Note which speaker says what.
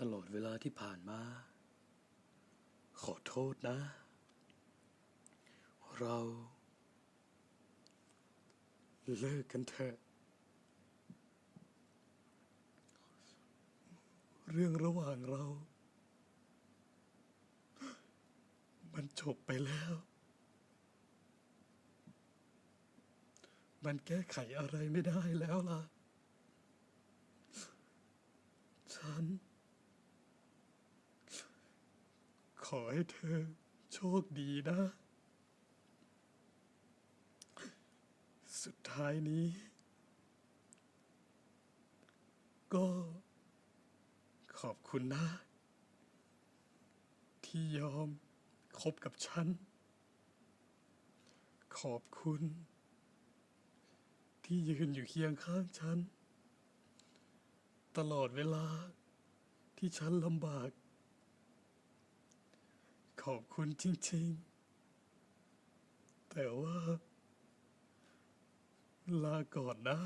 Speaker 1: ตลอดเวลาที่ผ่านมา ขอโทษนะ เรา เลิกกันเถอะ เรื่องระหว่างเรา มันจบไปแล้ว มันแก้ไขอะไรไม่ได้แล้วล่ะ ฉัน ขอให้เธอโชคดีนะ สุดท้ายนี้ ก็ขอบคุณนะ ที่ยอมคบกับฉัน ขอบคุณ ที่ยืนอยู่เคียงข้างฉัน ตลอดเวลาที่ฉันลำบาก ขอบคุณจริง ๆ แต่ว่า ลาก่อนนะ